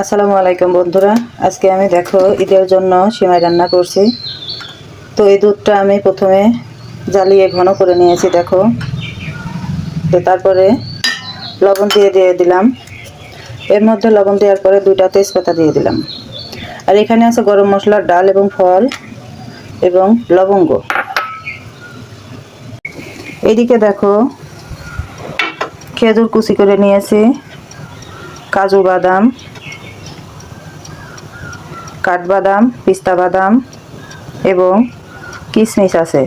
আসসালামু আলাইকুম বন্ধুরা। আজকে আমি দেখো ঈদের জন্য সিমাই রান্না করছি। তো এই দুধটা আমি প্রথমে জ্বালিয়ে ঘন করে নিয়েছি, দেখো। তো তারপরে লবণ দিয়ে দিয়ে দিলাম। এর মধ্যে লবণ দেওয়ার পরে দুইটা তেজপাতা দিয়ে দিলাম। আর এখানে আছে গরম মশলার ডাল এবং ফল এবং লবঙ্গ। এদিকে দেখো খেজুর কুচি করে নিয়েছি, কাজু বাদাম। কাঠবাদাম, পিস্তা বাদাম এবং কিশমিশ আছে।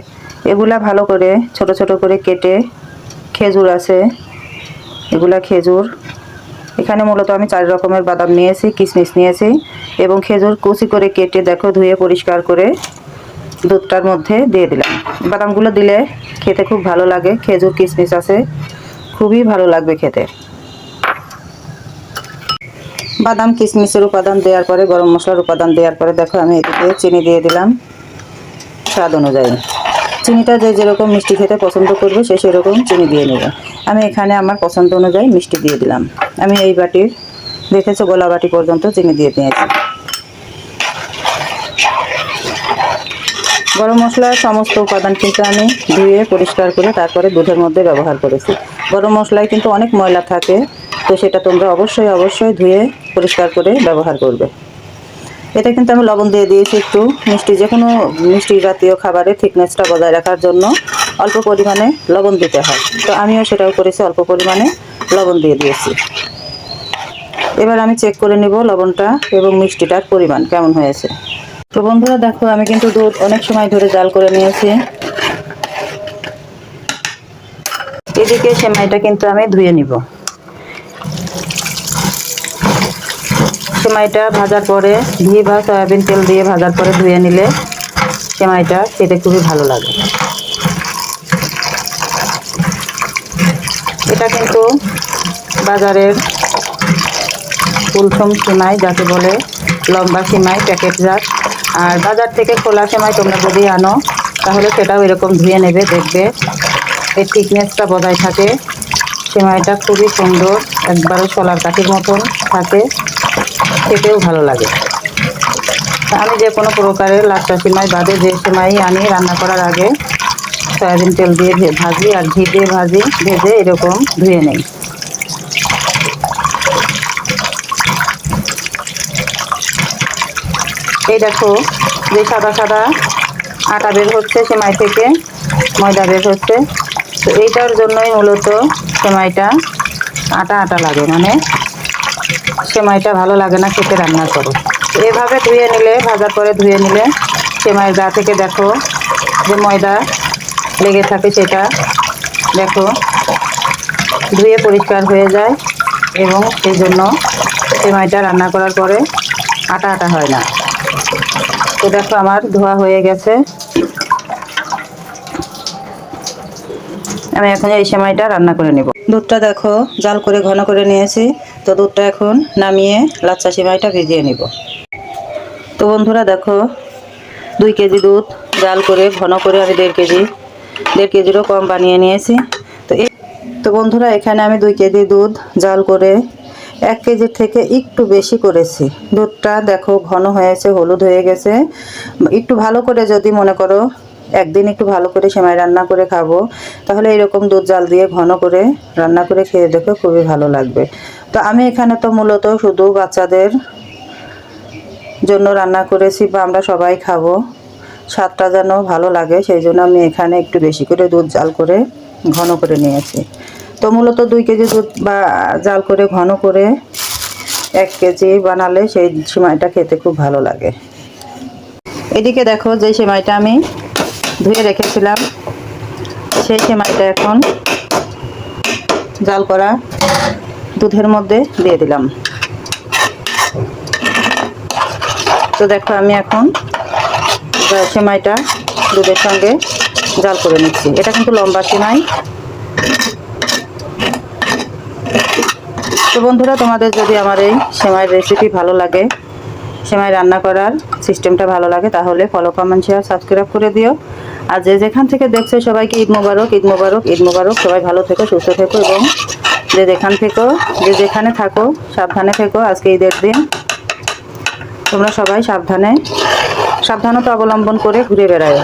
এগুলা ভালো করে, ছোট ছোট করে কেটে খেজুর আছে। এগুলা খেজুর। এখানে মূলত আমি চার রকমের বাদাম নিয়েছি কিশমিশ নিয়েছি এবং খেজুর কুচি করে কেটে দেখো ধুয়ে পরিষ্কার করে দুধটার মধ্যে দিয়ে দিলাম। বাদামগুলো দিলে খেতে খুব ভালো লাগে, খেজুর কিশমিশ আছে। খুবই ভালো লাগবে খেতে। বাদাম কিশমিশের উপাদান দেওয়ার পরে, গরম মশলার উপাদান দেওয়ার পরে, দেখো আমি এদিকে চিনি দিয়ে দিলাম স্বাদ অনুযায়ী। চিনিটা যে যেরকম মিষ্টি খেতে পছন্দ করবে, সে সেরকম চিনি দিয়ে নেবে। আমি এখানে আমার পছন্দ অনুযায়ী মিষ্টি দিয়ে দিলাম। আমি এই বাটির দেখেছ গোলা বাটি পর্যন্ত চিনি দিয়ে দিয়েছি। গরম মশলার সমস্ত উপাদান কিন্তু আমি ধুয়ে পরিষ্কার করে তারপরে দুধের মধ্যে ব্যবহার করেছি। গরম মশলায় কিন্তু অনেক ময়লা থাকে। তো সেটা তোমরা অবশ্যই অবশ্যই ধুয়ে পরিষ্কার করে ব্যবহার করবে। এটা কিন্তু আমি লবণ দিয়ে দিয়েছি একটু। মিষ্টি যে কোনো মিষ্টি জাতীয় খাবারের থিকনেসটা বজায় রাখার জন্য অল্প পরিমাণে লবণ দিতে হয়। তো আমিও সেটাও করেছি, অল্প পরিমাণে লবণ দিয়ে দিয়েছি। এবার আমি চেক করে নেব লবণটা এবং মিষ্টিটার পরিমাণ কেমন হয়েছে। তো বন্ধুরা দেখো, আমি কিন্তু দুধ অনেক সময় ধরে জাল করে নিয়েছি। এদিকে সেমাইটা কিন্তু আমি ধুয়ে নিব। সেমাইটা ভাজার পরে ঘি বা সয়াবিন তেল দিয়ে ভাজার পরে ধুয়ে নিলে সেমাইটা খেতে খুবই ভালো লাগে। এটা কিন্তু বাজারের কুলসম সেমাই যাকে বলে লম্বা সেমাই, প্যাকেট জাত। আর বাজার থেকে খোলা সেমাই তোমরা যদি আনো, তাহলে সেটাও এরকম ধুয়ে নেবে, দেখবে এর থিকনেসটা বজায় থাকে। সেমাইটা খুবই সুন্দর একবারে সোলার কাঠির মতন থাকে। খেতেও ভালো লাগে। আমি যে কোনো প্রকারের লাচ্চা সিমাই বাদে যে সেমাই আনি রান্না করার আগে সয়াবিন তেল দিয়ে ভাজি আর ঘি দিয়ে ভাজি, ভেজে এরকম ধুয়ে নেই। এই দেখো, যে সাদা সাদা আটা বের হচ্ছে সেমাই থেকে, ময়দা বের হচ্ছে, তো এইটার জন্যই মূলত সেমাইটা আটা আটা লাগে মানে সেমাইটা ভালো লাগে না, খেতে রান্না করো। এভাবে ধুয়ে নিলে ভাজার পরে ধুয়ে নিলে, সেমাইয়ের গা থেকে দেখো যে ময়দা লেগে থাকে সেটা, দেখো, ধুয়ে পরিষ্কার হয়ে যায় এবং সেই জন্য সেমাইটা রান্না করার পরে আটা আটা হয় না। তো দেখো আমার ধোয়া হয়ে গেছে। আমি এখন এই সেমাইটা রান্না করে নেব। দুধটা দেখো, জাল করে ঘন করে নিয়েছি। তো দুধটা এখন নামিয়ে লাচ্চা সেমাইটা ভিজিয়ে নিব। তো বন্ধুরা দেখো, দুই কেজি দুধ জাল করে ঘন করে আমি দেড় কেজি, দেড় কেজিরও কম বানিয়ে নিয়েছি। তো তো বন্ধুরা এখানে আমি দুই কেজি দুধ জাল করে এক কেজির থেকে একটু বেশি করেছি। দুধটা দেখো ঘন হয়েছে, হলুদ হয়ে গেছে। একটু ভালো করে যদি মনে করো একদিন একটু ভালো করে সেমাই রান্না করে খাব। তাহলে এরকম দুধ জাল দিয়ে ঘন করে রান্না করে খেয়ে দেখো খুবই ভালো লাগবে। তো আমি এখানে তো মূলত শুধু বাচ্চাদের জন্য রান্না করেছি বা আমরা সবাই খাব। স্বাদটা যেন ভালো লাগে, সেই জন্য আমি এখানে একটু বেশি করে দুধ জাল করে ঘন করে নিয়েছি। তো মূলত দুই কেজি দুধ বা জাল করে ঘন করে এক কেজি বানালে সেই সেমাইটা খেতে খুব ভালো লাগে। এদিকে দেখো যে সেমাইটা আমি ধুয়ে রেখেছিলাম। সেই সেমাইটা এখন জাল করা দুধের মধ্যে দিয়ে দিলাম। তো দেখো আমি এখন সেমাইটা দুধের সঙ্গে জাল করে নিচ্ছি। এটা কিন্তু লম্বা সেমাই। তো বন্ধুরা, তোমাদের যদি আমার এই সেমাইয়ের রেসিপি ভালো লাগে, সেমাই রান্না করার সিস্টেমটা ভালো লাগে, তাহলে ফলো কমেন্ট শেয়ার সাবস্ক্রাইব করে দিও। আর যে যেখান থেকে দেখছ সবাইকে ঈদ মোবারক ঈদ মোবারক ঈদ মোবারক। সবাই ভালো থেকো, সুস্থ থেকো এবং যে যেখান থেকো, যে যেখানে থাকো, সাবধানে থেকো আজকে ঈদের দিন। তোমরা সবাই সাবধানে, সাবধানতা অবলম্বন করে ঘুরে বেড়ায়।